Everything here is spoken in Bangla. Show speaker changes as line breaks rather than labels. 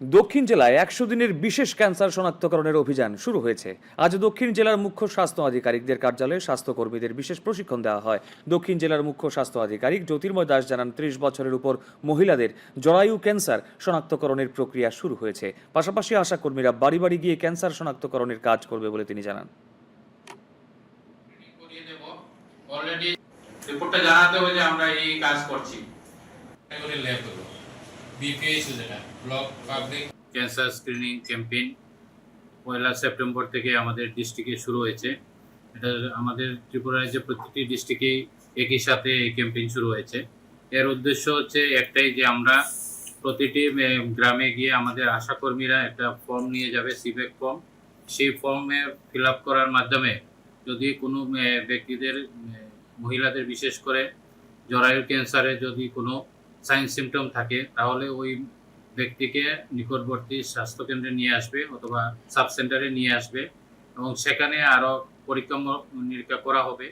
দক্ষিণ জেলায় একশো দিনের বিশেষ ক্যান্সার শনাক্তকরণের অভিযান শুরু হয়েছে। আজ দক্ষিণ জেলার মুখ্য স্বাস্থ্য আধিকারিকদের কার্যালয়ে স্বাস্থ্যকর্মীদের বিশেষ প্রশিক্ষণ দেওয়া হয়। দক্ষিণ জেলার মুখ্য স্বাস্থ্য আধিকারিক জ্যোতির্ময় দাস জানান, ত্রিশ বছরের উপর মহিলাদের জরায়ু ক্যান্সার শনাক্তকরণের প্রক্রিয়া শুরু হয়েছে। পাশাপাশি আশাকর্মীরা বাড়ি বাড়ি গিয়ে ক্যান্সার শনাক্তকরণের কাজ করবে বলে তিনি জানান।
রিপোর্টটা জানাতে হবে যে আমরা এই কাজ করছি।
বিপিএইচ যেটা block public
cancer screening campaign পয়লা সেপ্টেম্বর থেকে আমাদের ডিস্ট্রিক্টে শুরু হয়েছে। এটা আমাদের ত্রিপুরা রাজ্যের প্রতিটি ডিস্ট্রিক্টেই একই সাথে এই ক্যাম্পেইন শুরু হয়েছে। এর উদ্দেশ্য হচ্ছে একটাই যে আমরা প্রতিটি গ্রামে গিয়ে আমাদের আশাকর্মীরা একটা ফর্ম নিয়ে যাবে সিবেক ফর্ম সেই ফর্মে ফিল আপ করার মাধ্যমে যদি কোনো ব্যক্তিদের মহিলাদের বিশেষ করে জরায়ু ক্যান্সারে যদি কোনো সাইন সিমটম থাকে, তাহলে ওই ব্যক্তিকে নিকটবর্তী স্বাস্থ্যকেন্দ্রে নিয়ে আসবে অথবা সাব সেন্টারে নিয়ে আসবে এবং সেখানে আরও পরীক্ষা নিরীক্ষা করা হবে।